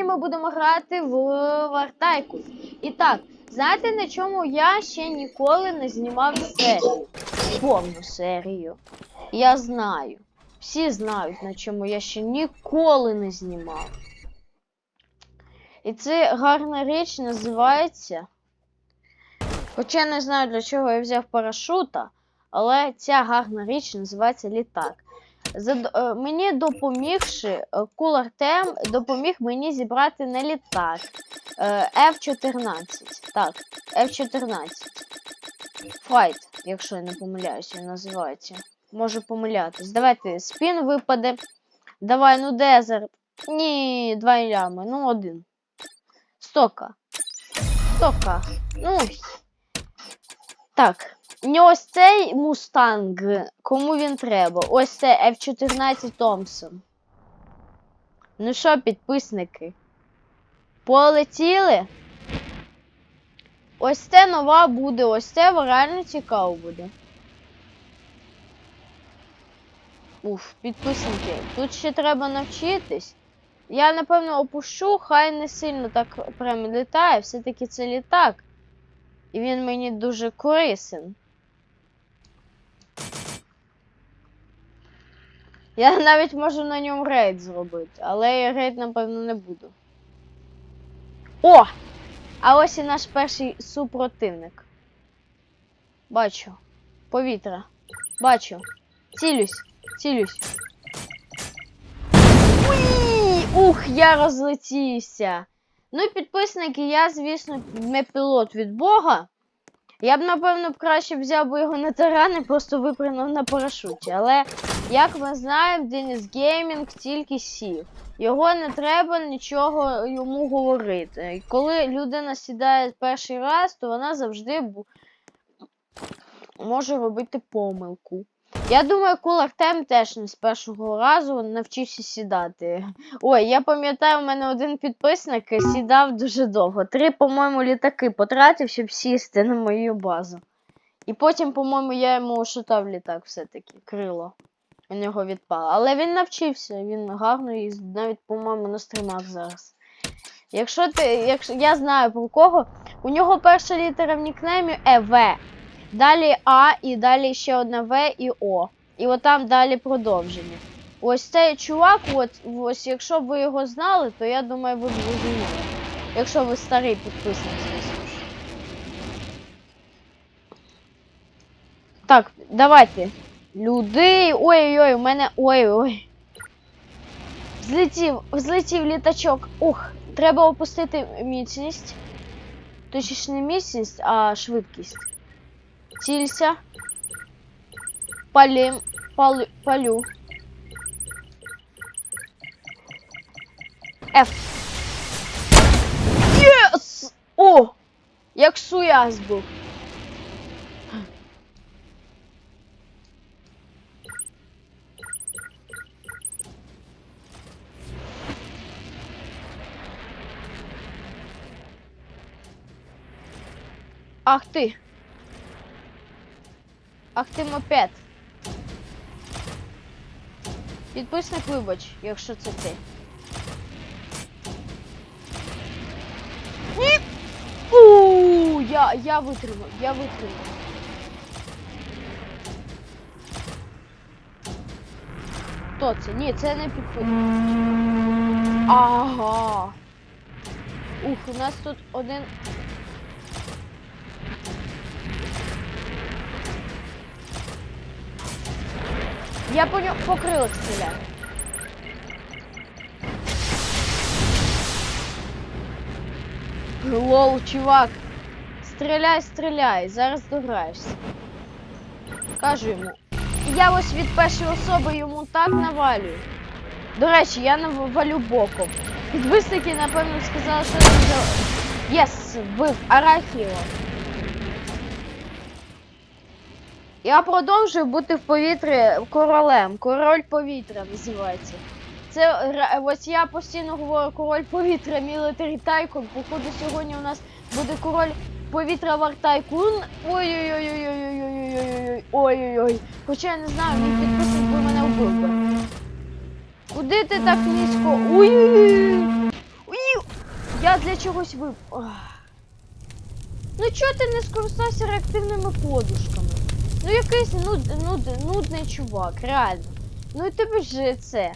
Сьогодні ми будемо грати в Вартайку. І так, знаєте на чому я ще ніколи не знімав серію? Повну серію. Я знаю. Всі знають, на чому я ще ніколи не знімав. І це гарна річ називається. Хоча я не знаю, для чого я взяв парашута, але ця гарна річ називається літак. Е, Мені допомігши, е, Кул Артем допоміг мені зібрати не літак. е, F-14. Так, F-14. Файт, якщо я не помиляюся, називається. Можу помилятись. Давайте, спін випаде. Давай, ну дезерт. Ні, два лями, ну один. Стока. Стока. Ну. Так. Не ось цей мустанг, кому він треба. Ось це F14 Томпсон. Ну що, підписники? Полетіли? Ось це нова буде, ось це реально цікаво буде. Уф, підписники. Тут ще треба навчитись. Я, напевно, опущу, хай не сильно так прям літає, все-таки це літак. І він мені дуже корисен. Я навіть можу на ньому рейд зробити, але я рейд, напевно, не буду. О! А ось і наш перший супротивник. Бачу. Повітря. Бачу. Цілюсь. Цілюсь. Уї! Ух, я розлетівся. Ну, підписники, я, звісно, не пілот від Бога. Я б, напевно, краще взяв би його на таран і просто випрыгнув на парашуті. Але, як ми знаємо, Деніс Геймінг тільки сів. Його не треба нічого йому говорити. Коли людина сідає перший раз, то вона завжди може робити помилку. Я думаю, Кул Артем теж не з першого разу навчився сідати. Ой, я пам'ятаю, у мене один підписник сідав дуже довго. Три, по-моєму, літаки потратив, щоб сісти на мою базу. І потім, по-моєму, я йому шутав літак все-таки, крило. У нього відпало. Але він навчився, він гарно їздить, навіть, по-моєму, на стримах зараз. Якщо ти. Якщо, я знаю про кого. У нього перша літера в нікнеймі ЕВ. Далі А і далі ще одна В і О. І от там далі продовження. Ось цей чувак, от, ось якщо б ви його знали, то я думаю, ви б. Якщо ви старий підписник, звісно. Так, давайте. Люди. Ой-ой-ой, у мене. Ой-ой. Злетів, злетів літачок. Ух, треба опустити міцність. Точніше не міцність, а швидкість. Цілься. Палім. Палю. палю. F. Єс! О! Як суяз був. Ах ти. Ах ти мопед. Підписник вибач, якщо це ти. Ні! У, я, я витримав, я витримав. Хто це? Ні, це не підписник. Ага. Ух, у нас тут один Я по ньому по крилах стріляю. Лол, чувак. Стріляй, стріляй, зараз дограєшся. Кажу йому. Я ось від першої особи йому так навалюю. До речі, я навалю боком. Підписники, напевно, сказали, що це. Єс, вбив Арахіо. Я продовжую бути в повітрі королем. Король повітря називається. Це ось я постійно говорю король повітря мілитарі тайкун. Походу, сьогодні у нас буде король повітря вартайкун. Ой ой ой ой ой ой ой ой ой ой ой ой ой Хоча я не знаю, він підписник би мене вбив би. Куди ти так низько? Ой-ой-ой. Я для чогось вип. Ну чого ти не скористався реактивними подушками? Ну якийсь нуд, нуд, нудний чувак, реально. Ну і тебе ж це.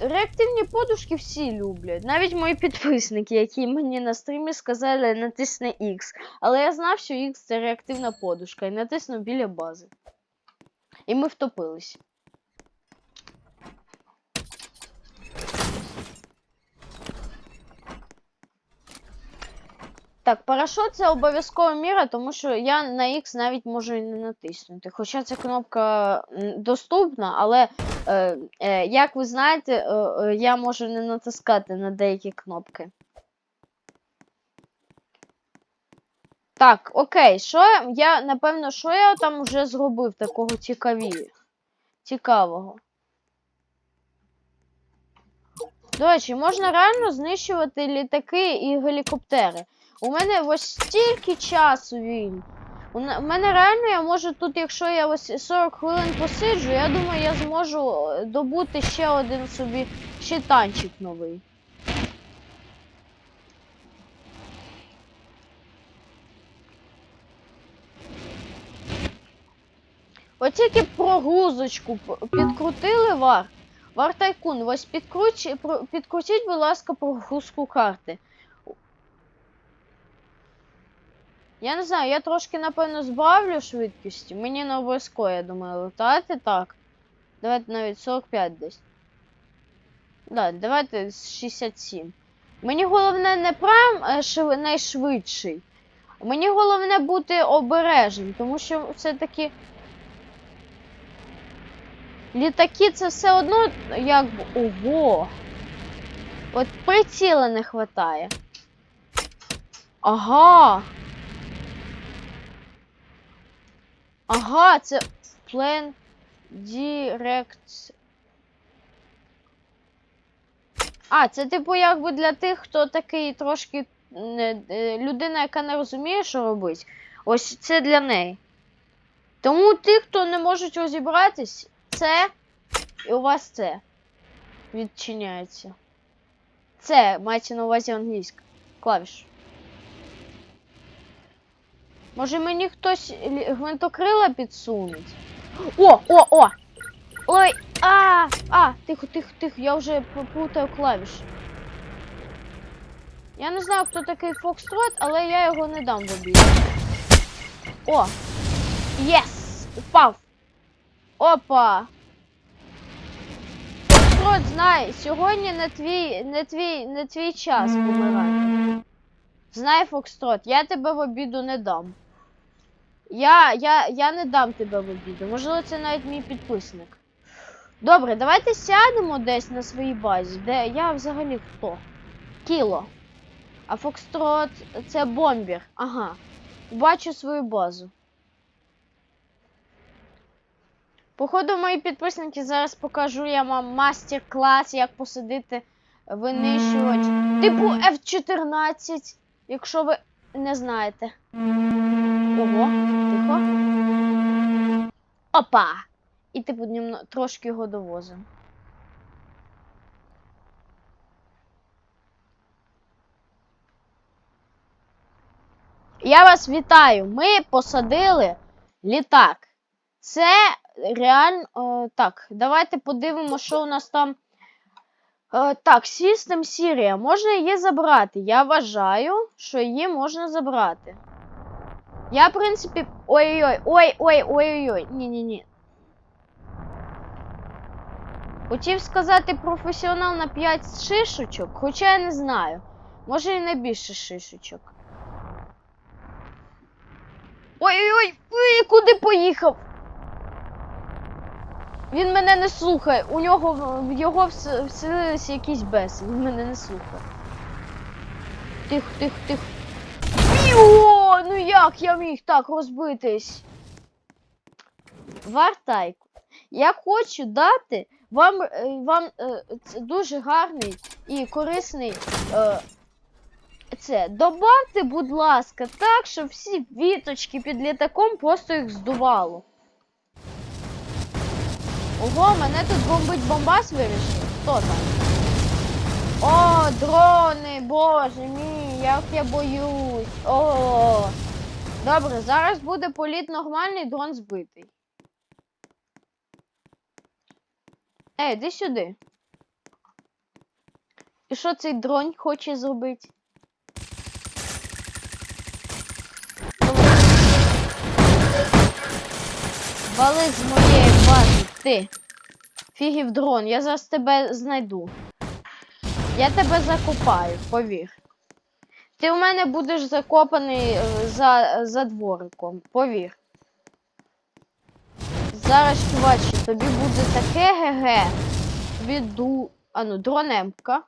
Реактивні подушки всі люблять. Навіть мої підписники, які мені на стрімі сказали натисни X. Але я знав, що X це реактивна подушка і натиснув біля бази. І ми втопились. Так, парашут це обов'язкова міра, тому що я на X навіть можу і не натиснути. Хоча ця кнопка доступна, але е, е, як ви знаєте, е, е, я можу не натискати на деякі кнопки. Так, окей, що я, я напевно, що я там вже зробив такого цікаві... цікавого? До речі, можна реально знищувати літаки і гелікоптери. У мене ось стільки часу вільно. У мене реально я можу тут, якщо я ось 40 хвилин посиджу, я думаю, я зможу е, добути ще один собі ще танчик новий. От тільки прогрузочку підкрутили вар. Вар Тайкун, ось підкруч... підкрутіть, будь ласка, прогрузку карти. Я не знаю, я трошки, напевно, збавлю швидкості. Мені не обов'язково, я думаю, летати так. Давайте навіть 45 десь. Да, давайте 67. Мені головне не прям е, шв- найшвидший. Мені головне бути обережним, тому що все-таки. Літаки це все одно як. Ого! От приціла не хватає. Ага. Ага, це Plan Direct. А, це типу якби для тих, хто такий трошки е, людина, яка не розуміє, що робить. Ось це для неї. Тому ті, хто не можуть розібратись, це і у вас це відчиняється. Це мається на увазі англійська. Клавіш. Може мені хтось гвинтокрила підсунуть? О, о, о! Ой, а, а, тихо, тихо, тихо, я вже попутаю клавіші. Я не знаю, хто такий Фокстрот, але я його не дам в обід. О! Єс! Упав! Опа! Фокстрот, знай, сьогодні не твій, не твій, не твій час помирати. Знай, Фокстрот, я тебе в обіду не дам. Я, я, я не дам тебе в обіду. Можливо, це навіть мій підписник. Добре, давайте сядемо десь на своїй базі. Де я взагалі хто? Кіло. А Фокстрот це бомбір. Ага. Бачу свою базу. Походу, мої підписники зараз покажу я вам мастер-клас, як посадити винищувач. Типу F14, якщо ви не знаєте. Ого, тихо. Опа! І типу німно- трошки його довозимо. Я вас вітаю. Ми посадили літак. Це реально. Е, так, давайте подивимося, що у нас там. Е, так, System Сірія. Можна її забрати. Я вважаю, що її можна забрати. Я, в принципі. Ой-ой-ой, ой-ой, ой-ой-ой. Ні-ні-ні. Хотів сказати професіонал на 5 шишечок, хоча я не знаю. Може і не більше шишечок. Ой-ой-ой, ой, куди поїхав? Він мене не слухає. У нього в його вселилися якісь беси. Він мене не слухає. Тихо, тихо, тихо. Йо, ну як я міг так розбитись? Вартайку. Я хочу дати вам, е, вам е, дуже гарний і корисний. Е, це добавте, будь ласка, так, щоб всі віточки під літаком просто їх здувало. Ого, мене тут бомбить бомбас вирішив. Хто там? О, дрони, боже мій, як я боюсь. О. Добре, зараз буде політ нормальний, дрон збитий. Ей, іди сюди. І що цей дрон хоче зробити? Вали з моєї бази, ти. Фігів дрон, я зараз тебе знайду. Я тебе закопаю, повір. Ти у мене будеш закопаний е, за, за двориком, повір. Зараз, чувачі, тобі буде таке ГГ. Тобі ду. А ну, дронемка.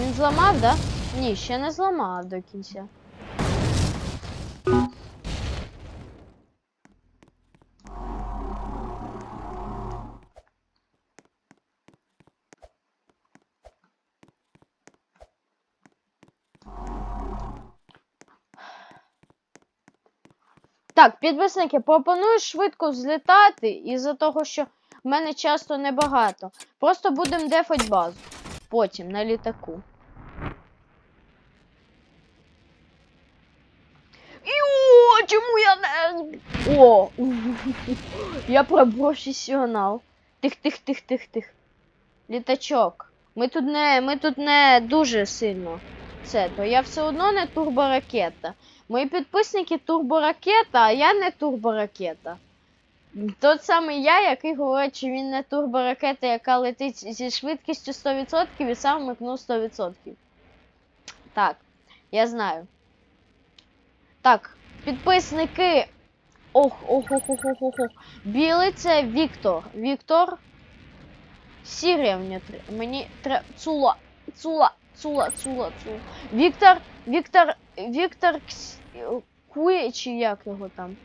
Він зламав, да? Ні, ще не зламав до кінця. Так, підписники, пропоную швидко злітати із-за того, що в мене часто небагато. Просто будемо дефать базу. Потім на літаку. Йо, чому я не. О! Я професіонал. Тих, тих, тих, тих, тих. Літачок. Ми тут не. Ми тут не дуже сильно. Це, то я все одно не турборакета. Мої підписники турборакета, а я не турборакета. Тот самий я, який говорить, що він не турборакета, яка летить зі швидкістю 100% і сам вмикнув 100%. Так, я знаю. Так, підписники. Ох, ох, ох, ох, ох, ох, ох. Білий це Віктор. Віктор. Сірія мені треба. Мені треба. Цула. Цула. Цула, цула, цула. Віктор. Віктор. Віктор Кс... Кує, чи як його там?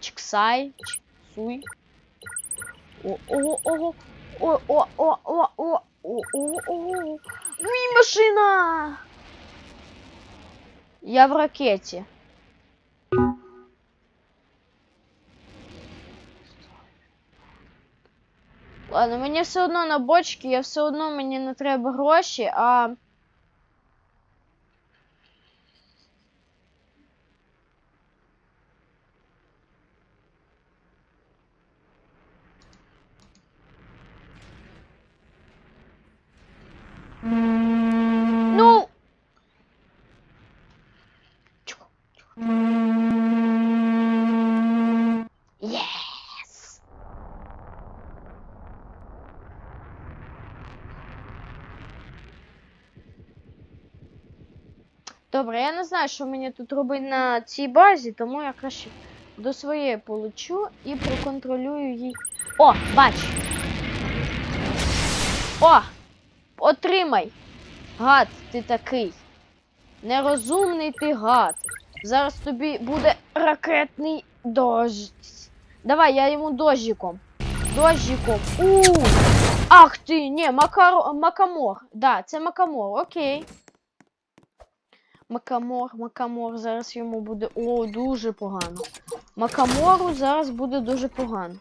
Чксай, Чксуй. О, ого, ого. О, о, о, о, о, о, о, о. Мій машина! Я в ракеті. Ладно, мені все одно на бочки, я все одно мені не треба гроші, а Добре, я не знаю, що мені тут робити на цій базі, тому я краще до своєї полечу і проконтролюю її. О, бач! О! Отримай! Гад, ти такий. Нерозумний ти гад. Зараз тобі буде ракетний дощ. Давай, я йому дощиком. Дощиком. У! Ах ти! Ні, макар... макамор. Да, це макамор, окей. Макамор, макамор, зараз йому буде. О, дуже погано. Макамору зараз буде дуже погано.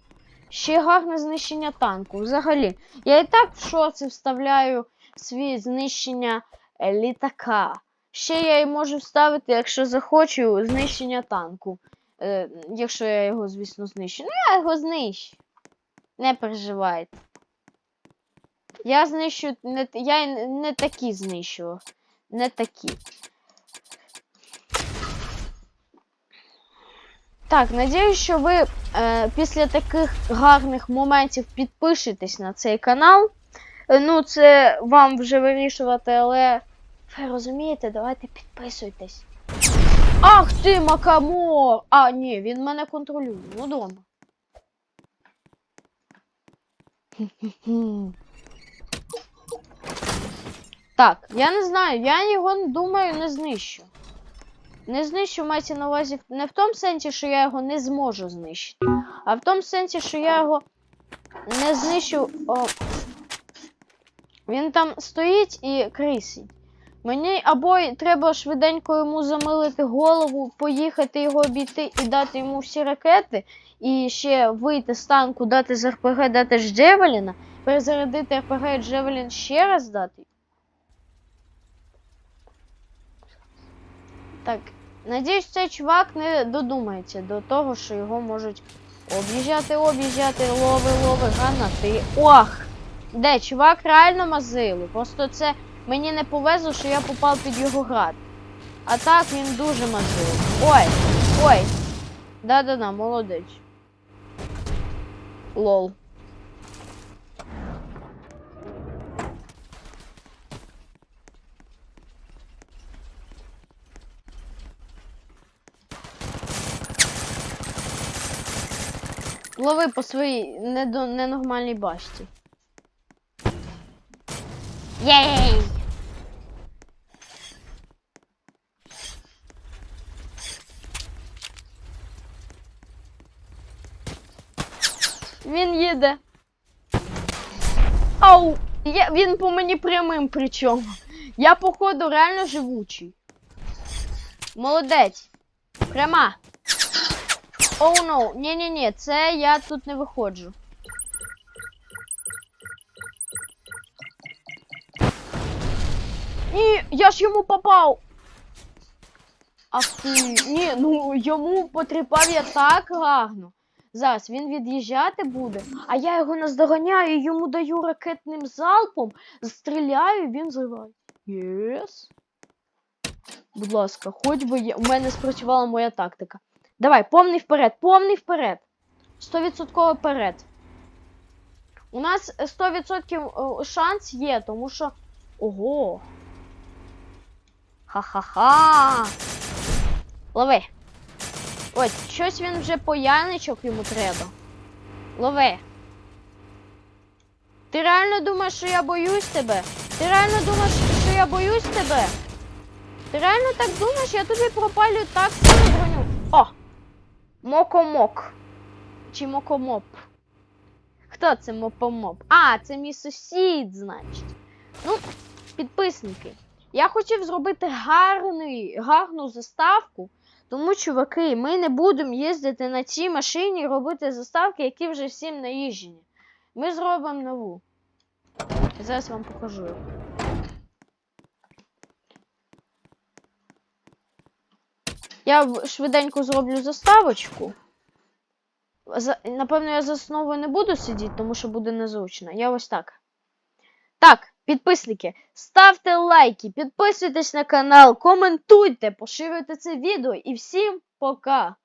Ще гарне знищення танку. Взагалі, я і так в шоці вставляю свій знищення е, літака. Ще я й можу вставити, якщо захочу, знищення танку. Е, якщо я його, звісно, знищу. Ну, я його знищу. Не переживайте. Я знищу. Не, я не такі знищував. Не такі. Так, надіюсь, що ви е, після таких гарних моментів підпишетесь на цей канал. Е, ну, це вам вже вирішувати, але ви розумієте, давайте підписуйтесь. Ах ти, Макамор! А, ні, він мене контролює. Ну дома. Так, я не знаю, я його думаю не знищу. Не знищу мається на увазі не в тому сенсі, що я його не зможу знищити, а в тому сенсі, що я його не знищу. О, він там стоїть і крисить. Мені або треба швиденько йому замилити голову, поїхати його обійти і дати йому всі ракети, і ще вийти з танку, дати з РПГ, дати з Джевеліна, перезарядити РПГ і Джевелін ще раз дати. Так, надіюсь, цей чувак не додумається до того, що його можуть об'їжджати, об'їжджати, лови, лови, гранати. Ох! Де, чувак реально мазило. Просто це мені не повезло, що я попав під його град. А так він дуже мазило. Ой! Ой! Да-да-да, молодець. Лол. Лови по своїй недо- ненормальній башті. Єй! Він їде. Ау! Я, він по мені прямим причому. Я, походу, реально живучий. Молодець. Пряма. Оу, oh, no. Ні-ні-ні, це я тут не виходжу. Ні, я ж йому попав. Ах ти, ні, ну йому потріпав я так гарно. Зараз він від'їжджати буде, а я його наздоганяю, йому даю ракетним залпом, стріляю, він зриває. Єс. Будь ласка, хоч би є. У мене спрацювала моя тактика. Давай, повний вперед, повний вперед. 100% вперед. У нас е, 100% е, шанс є, тому що. Ого. Ха-ха-ха. Лови. Ось, щось він вже пояничок йому треба. Лови. Ти реально думаєш, що я боюсь тебе? Ти реально думаєш, що я боюсь тебе? Ти реально так думаєш? Я тобі пропалю так сильно броню. О! Мокомок. Чи мокомоп? Хто це мопомоп? А, це мій сусід, значить. Ну, підписники. Я хотів зробити гарний, гарну заставку. Тому, чуваки, ми не будемо їздити на цій машині і робити заставки, які вже всім наїжджені. Ми зробимо нову. Зараз вам покажу. Я швиденько зроблю заставочку. За, напевно, я за основою не буду сидіти, тому що буде незручно. Я ось так. Так, підписники, ставте лайки, підписуйтесь на канал, коментуйте, поширюйте це відео і всім пока!